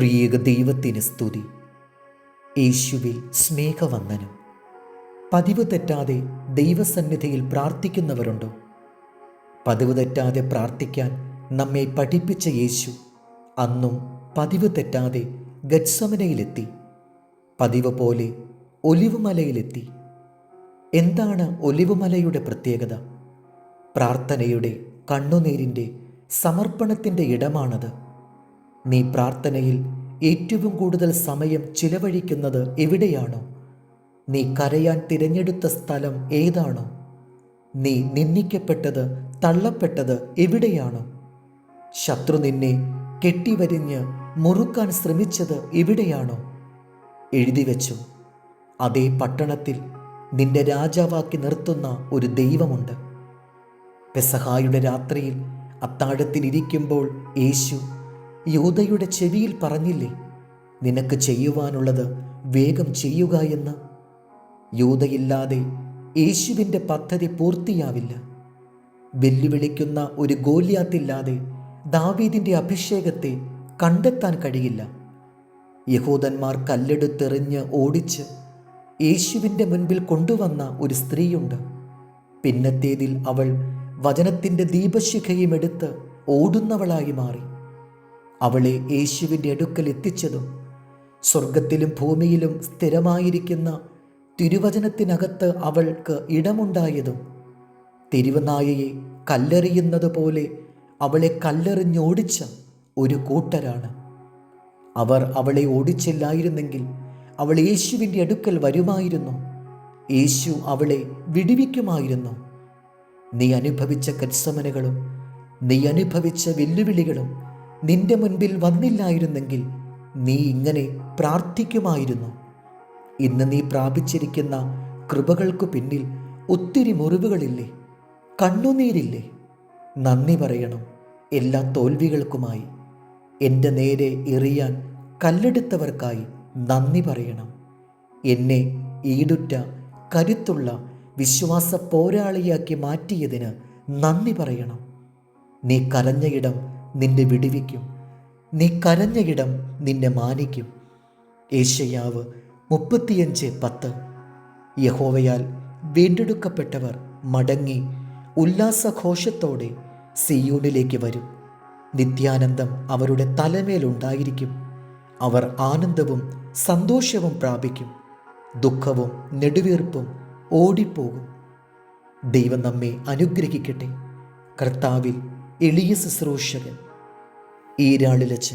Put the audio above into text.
ത്രിയേക ദൈവത്തിന് സ്തുതി. യേശുവിൽ സ്നേഹവന്ദനം. പതിവ് തെറ്റാതെ ദൈവസന്നിധിയിൽ പ്രാർത്ഥിക്കുന്നവരുണ്ടോ? പതിവ് തെറ്റാതെ പ്രാർത്ഥിക്കാൻ നമ്മെ പഠിപ്പിച്ച യേശു അന്നും പതിവ് തെറ്റാതെ ഗഡ്സമനയിലെത്തി പതിവ് പോലെ ഒലിവുമലയിലെത്തി. എന്താണ് ഒലിവുമലയുടെ പ്രത്യേകത? പ്രാർത്ഥനയുടെ കണ്ണുനീരിന്റെ സമർപ്പണത്തിന്റെ ഇടമാണത്. നീ പ്രാർത്ഥനയിൽ ഏറ്റവും കൂടുതൽ സമയം ചിലവഴിക്കുന്നത് എവിടെയാണോ? നീ കരയാൻ തിരഞ്ഞെടുത്ത സ്ഥലം ഏതാണോ? നീ നിന്ദിക്കപ്പെട്ടത് തള്ളപ്പെട്ടത് എവിടെയാണോ? ശത്രു നിന്നെ കെട്ടിവരിഞ്ഞ് മുറുക്കാൻ ശ്രമിച്ചത് എവിടെയാണോ? എഴുതി വെച്ചു അതേ പട്ടണത്തിൽ നിന്റെ രാജാവാക്കി നിർത്തുന്ന ഒരു ദൈവമുണ്ട്. പെസഹായുടെ രാത്രിയിൽ അത്താഴത്തിലിരിക്കുമ്പോൾ യേശു യൂതയുടെ ചെവിയിൽ പറഞ്ഞില്ലേ നിനക്ക് ചെയ്യുവാനുള്ളത് വേഗം ചെയ്യുക എന്ന്. യൂതയില്ലാതെ യേശുവിന്റെ പദ്ധതി പൂർത്തിയാവില്ല. വെല്ലുവിളിക്കുന്ന ഒരു ഗോല്യാത്തില്ലാതെ ദാവീദിന്റെ അഭിഷേകത്തെ കണ്ടെത്താൻ കഴിയില്ല. യഹൂദന്മാർ കല്ലെടുത്തെറിഞ്ഞ് ഓടിച്ച് യേശുവിന്റെ മുൻപിൽ കൊണ്ടുവന്ന ഒരു സ്ത്രീയുണ്ട്. പിന്നത്തേതിൽ അവൾ വചനത്തിന്റെ ദീപശിഖയും എടുത്ത് ഓടുന്നവളായി മാറി. അവളെ യേശുവിന്റെ അടുക്കൽ എത്തിച്ചതും സ്വർഗത്തിലും ഭൂമിയിലും സ്ഥിരമായിരിക്കുന്ന തിരുവചനത്തിനകത്ത് അവൾക്ക് ഇടമുണ്ടായതും തിരുവനായയെ കല്ലെറിയുന്നത് പോലെ അവളെ കല്ലെറിഞ്ഞോടിച്ച ഒരു കൂട്ടരാണ്. അവർ അവളെ ഓടിച്ചില്ലായിരുന്നെങ്കിൽ അവൾ യേശുവിന്റെ അടുക്കൽ വരുമായിരുന്നു. യേശു അവളെ വിടിവിക്കുമായിരുന്നു. നീ അനുഭവിച്ച കത്സമനകളും നീ അനുഭവിച്ച വെല്ലുവിളികളും നിന്റെ മുൻപിൽ വന്നില്ലായിരുന്നെങ്കിൽ നീ ഇങ്ങനെ പ്രാർത്ഥിക്കുമായിരുന്നു. ഇന്ന് നീ പ്രാപിച്ചിരിക്കുന്ന കൃപകൾക്കു പിന്നിൽ ഒത്തിരി മുറിവുകളില്ലേ? കണ്ണുനീരില്ലേ? നന്ദി പറയണം എല്ലാ തോൽവികൾക്കുമായി. എന്റെ നേരെ എറിയാൻ കല്ലെടുത്തവർക്കായി നന്ദി പറയണം. എന്നെ ഈടുറ്റ കരുത്തുള്ള വിശ്വാസ പോരാളിയാക്കി മാറ്റിയതിന് നന്ദി പറയണം. നീ കരഞ്ഞയിടം നിന്നെ വിടുവിക്കും. നീ കരഞ്ഞ ഇടം നിന്നെ മാനിക്കും. ഏഷ്യയാവ് മുപ്പത്തിയഞ്ച് പത്ത്. യഹോവയാൽ വീണ്ടെടുക്കപ്പെട്ടവർ മടങ്ങി ഉല്ലാസഘോഷത്തോടെ സിയൂണിലേക്ക് വരും. നിത്യാനന്ദം അവരുടെ തലമേലുണ്ടായിരിക്കും അവർ ആനന്ദവും സന്തോഷവും പ്രാപിക്കും. ദുഃഖവും നെടുവീർപ്പും ഓടിപ്പോകും. ദൈവം നമ്മെ അനുഗ്രഹിക്കട്ടെ. കർത്താവിൽ എളിയ ശുശ്രൂഷകൻ ഈരാളിലച്ച്